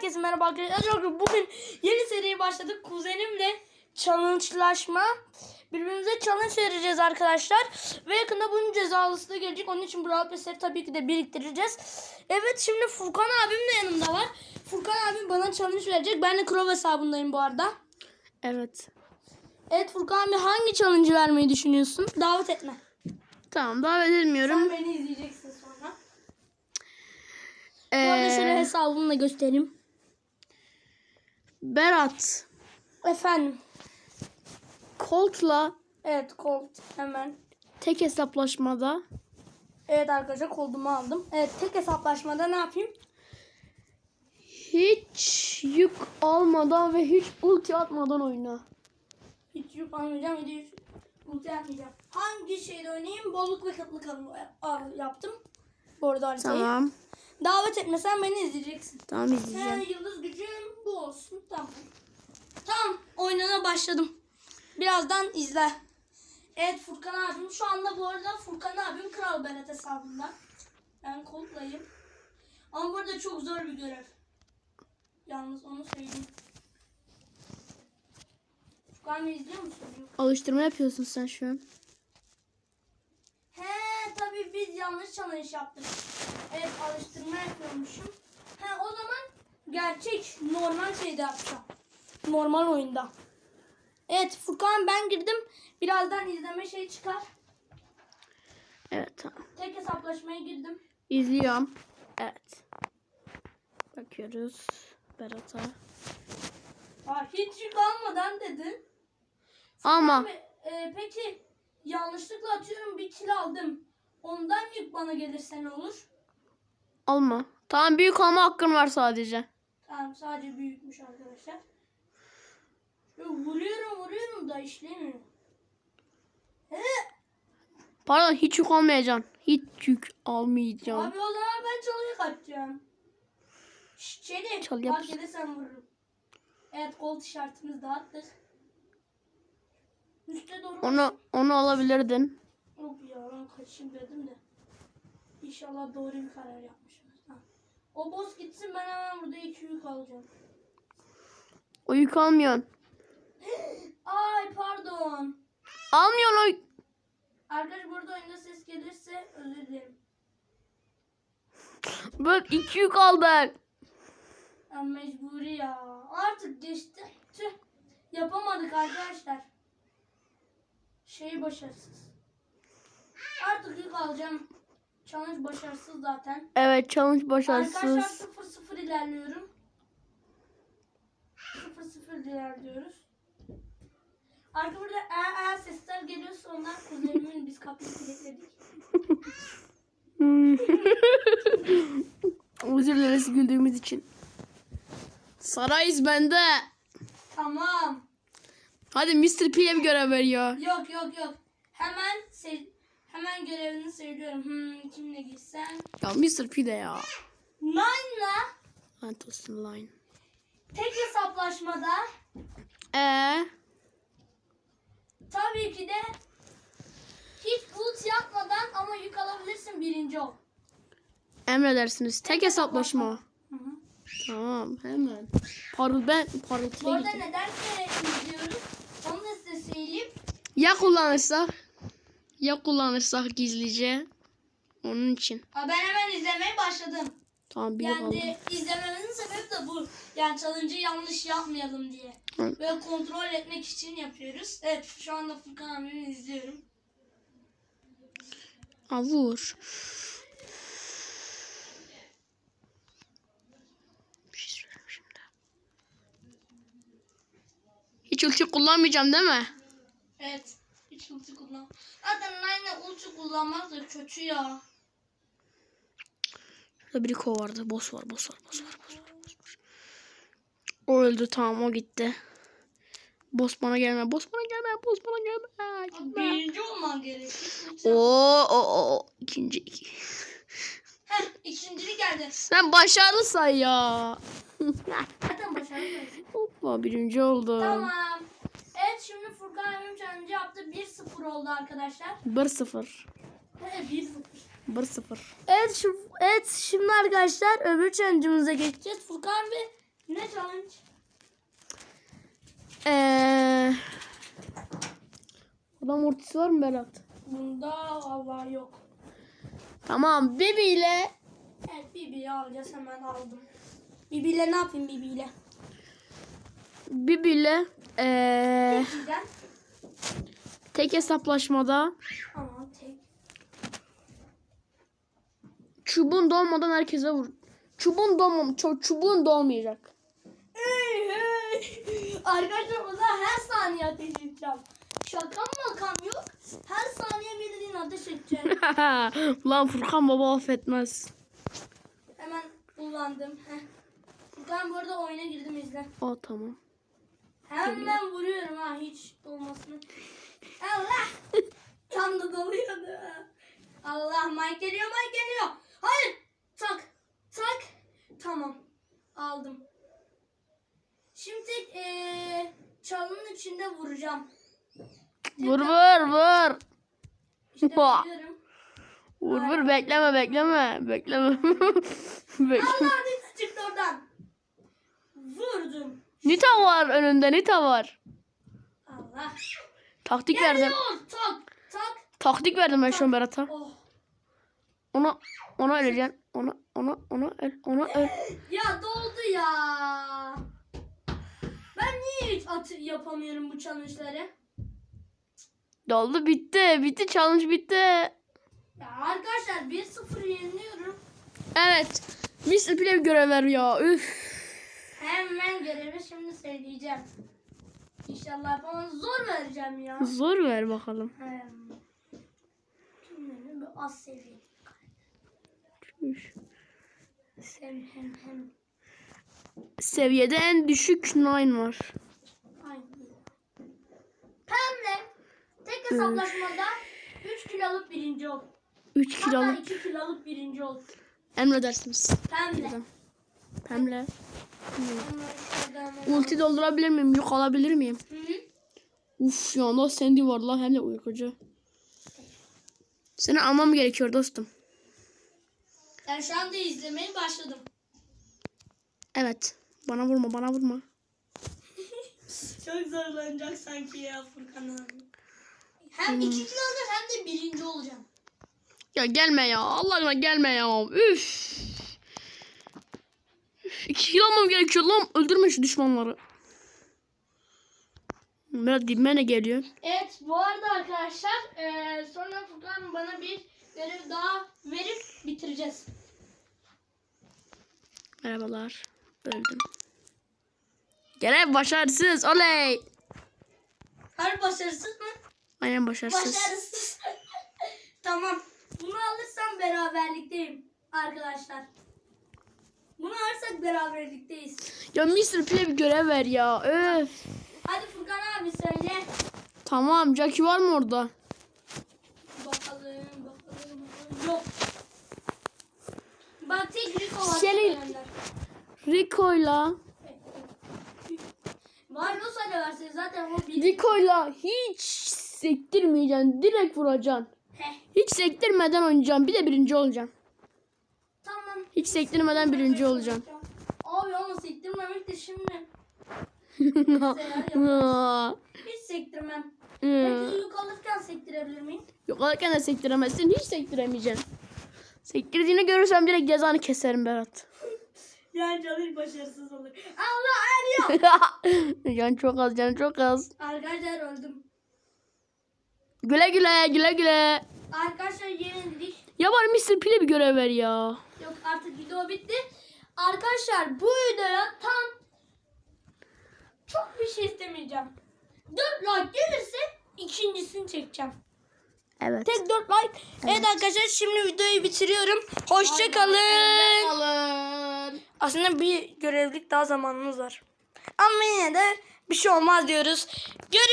Herkese merhaba arkadaşlar. Bugün yeni seriye başladık. Kuzenimle challenge'laşma. Birbirimize challenge vereceğiz arkadaşlar. Ve yakında bunun cezalısı da gelecek. Onun için Brawl Pass'leri tabii ki de biriktireceğiz. Evet şimdi Furkan abim de yanımda var. Furkan abim bana challenge verecek. Ben de Crow hesabındayım bu arada. Evet. Evet Furkan abi hangi challenge vermeyi düşünüyorsun? Davet etme. Tamam davet edilmiyorum. Sen beni izleyeceksin sonra. Bu arada şöyle Ee, hesabımı da göstereyim. Berat Efendim. Colt'la Evet Colt hemen. tek hesaplaşmada Evet arkadaşlar koldumu aldım. Evet tek hesaplaşmada ne yapayım? hiç yük almadan ve hiç ulti atmadan oyna. Hiç yük almayacağım. De hiç ulti atmayacağım. Hangi şeyde oynayayım? Bolluk ve kıtlık al- yaptım. Bu arada haritayı. Tamam. Davet etmesen beni izleyeceksin. Tamam izleyeceğim. yıldız gücüm bu olsun. Tamam. Tamam oynana başladım. Birazdan izle. Evet Furkan abim şu anda bu arada Furkan abim Kral Berat hesabında. Ben Colt'layım. Ama burada çok zor bir görev. Yalnız onu söyleyeyim. Furkan izliyor musun? Alıştırma yapıyorsun sen şu an. He tabii biz yanlış challenge yaptık. Evet alıştırma yapıyormuşum. He o zaman gerçek normal şeyde yapacağım. Normal oyunda. Evet Furkan ben girdim. Birazdan izleme şey çıkar. Evet tamam. Tek hesaplaşmaya girdim. İzliyorum. Evet. Bakıyoruz Berat'a. Aa, hiç yük almadan dedin. Ama Abi, e, peki yanlışlıkla atıyorum bir kill aldım. Ondan yük bana gelirse ne olur? alma. Tamam büyük alma hakkın var sadece. Tamam sadece büyükmüş arkadaşlar. Ya, vuruyorum vuruyorum da işlemiyor. He, Pardon hiç yük almayacaksın. Hiç yük almayacaksın. abi o zaman ben çalıya kaçacağım. Şşt Çelik Çal, yap. gelirsen vururum. Evet kol tişörtümüzü dağıttık. Üste doğru. Onu onu alabilirdin. Ben kaçayım dedim de. İnşallah doğru bir karar yapmışım. Tamam. O boss gitsin ben hemen burada iki yük alacağım. O yük almıyorsun. Ay pardon. Almıyorsun o Arkadaş burada oyunda ses gelirse özür dilerim. Böyle iki yük aldın. Ya mecburi ya. Artık geçti. Tüh. Yapamadık arkadaşlar. Şey başarısız. Artık yük alacağım. Challenge başarısız zaten. Evet challenge Arkadaşlar başarısız. 0-0 ilerliyorum. 0-0 ilerliyoruz. Arka burada ee ee sesler geliyorsa onlar kuzenimin biz kapıyı kilitledik. Hmm. Özür dileriz güldüğümüz için. Sarayız bende. Tamam. Hadi Mr. P'ye bir görev veriyor. Yok yok yok. Hemen se- hemen görevini söylüyorum. Hmm, kimle gitsen. Ya Mr. P de ya. Nine'la Antosin Line. tek hesaplaşmada Ee, tabii ki de hiç ult yapmadan ama yük alabilirsin birinci ol. emredersiniz. Tek hesaplaşma. Tamam hemen. Parıl ben Bu parıltıya arada gittim. neden seyret izliyoruz? Onu da size söyleyeyim. Ya kullanırsak? Ya kullanırsak gizlice? Onun için. Aa, Ben hemen izlemeye başladım. Tamam bir Yani de izlememenin sebebi de bu. Yani challenge'ı yanlış yapmayalım diye. Hı. Böyle kontrol etmek için yapıyoruz. Evet şu anda Furkan abimi izliyorum. Aa, vur. Şey. Hiç ulti kullanmayacağım değil mi? Evet. Hiç ulti kullan. Zaten aynı ulti kullanmak da kötü ya. Şurada bir kovardı. Boss var, boss var, boss var, boss var, boss var. O öldü tamam o gitti. Boss bana gelme, boss bana gelme, boss bana gelme. gelme. Birinci olman gerekir. Oo, o, o, ikinci. iki. Heh ikincilik geldi. Sen başarılı say ya. Zaten başarılı. Hoppa birinci oldu. tamam. Şimdi Furkan abim challenge yaptı. 1-0 oldu arkadaşlar. 1-0. Evet 1-0. 1-0. Evet, şu, evet şimdi arkadaşlar öbür challenge'ımıza geçeceğiz. Furkan ve Ne challenge? Eee... Adam ortası var mı Berat? Bunda hava yok. Tamam Bibi ile Evet Bibi'yi alacağız hemen aldım. Bibi'yle ne yapayım Bibi'yle? Bibi ile Güzel. tek hesaplaşmada Ama tek. çubuğun doğmadan herkese vur. Çubuğun doğmam, çu- çubuğun doğmayacak. Hey hey. Arkadaşlar o zaman her saniye ateş edeceğim. Şaka makam yok. Her saniye birinin ateş edeceğim. Lan Furkan baba affetmez. Hemen kullandım. Heh. Furkan bu arada oyuna girdim izle. O tamam. Hemen vuruyorum ha hiç olmasını. Allah! Tam da doluyordu. Allah Mike geliyor Mike geliyor. Hayır. Tak. Tak. Tamam. Aldım. Şimdi eee çalının içinde vuracağım. Vur vur vur. İşte vuruyorum. Vur vur bekleme bekleme. Bekleme. Bekle. Allah çıktı oradan. Vurdum. Nita var önünde Nita var. Allah. Taktik verdim. Geliyor. Tak. Tak. Taktik verdim ben şu an Berat'a. Oh. Ona ona öleceksin. Ona ona ona öl. Ona öl. Ya doldu ya. Ben niye hiç atı yapamıyorum bu challenge'ları? Doldu bitti. Bitti challenge bitti. Ya arkadaşlar 1-0 yeniliyorum. Evet. Mr. Play görev ya. Üf. Hemen görevi şimdi söyleyeceğim. İnşallah yapamam. Zor vereceğim ya. Zor ver bakalım. Kimlerin bir az seviye. Üf. Hem hem hem. Seviyede en düşük nine var. Pembe. Tek hesaplaşmada 3 kilo alıp birinci ol. 3 Hatta kiloluk 2 kilo alıp birinci ol. emredersiniz. Pemle. Hemen hemen- Ulti doldurabilir miyim? Yok alabilir miyim? Hı hı. Uf ya nasıl Sandy var la hem de uykucu. Seni almam gerekiyor dostum. Ben şu anda izlemeye başladım. Evet. Bana vurma bana vurma. Çok zorlanacak sanki ya Furkan abi. Hem iki kilo alır hem de birinci olacağım. Ya gelme ya. Allah aşkına gelme ya. Üf. İki kilo almam gerekiyor lan. Öldürme şu düşmanları. Biraz dibime ne geliyor? Evet bu arada arkadaşlar eee, sonra Furkan bana bir görev daha verip bitireceğiz. Merhabalar. Öldüm. Görev başarısız. Oley. Her başarısız mı? Aynen başarısız. Başarısız. tamam. Bunu alırsam beraberlikteyim arkadaşlar. Bunu alırsak beraberlikteyiz. Ya Mr. Play bir görev ver ya. Öf. Hadi Furkan abi söyle. Tamam. Jackie var mı orada? Bakalım bakalım. Yok. Bak tek Rico var. Söylender. Rico'yla. Var olsa da verse zaten o bir. Rico'yla hiç sektirmeyeceksin. Direkt vuracaksın. Heh, Hiç sektirmeden oynayacaksın. Bir de birinci olacaksın. Hiç sektirmeden birinci olacaksın. Abi ama sektirmemek de şimdi. Hiç sektirmem. Peki yük alırken sektirebilir miyim? Yok alırken de sektiremezsin. Hiç sektiremeyeceksin. Sektirdiğini görürsem direkt cezanı keserim Berat. Yani çalış başarısız olur. Allah eriyor. can çok az can çok az. Arkadaşlar öldüm. Güle güle güle güle. Arkadaşlar yenildik. Ya var Mr. Pile bir görev ver ya. Yok artık video bitti. Arkadaşlar bu videoya tam çok bir şey istemeyeceğim. 4 like gelirse ikincisini çekeceğim. Evet. Tek 4 like. Evet. arkadaşlar şimdi videoyu bitiriyorum. Hoşçakalın. Kalın. Aslında bir görevlik daha zamanımız var. Ama yine de bir şey olmaz diyoruz. Görüş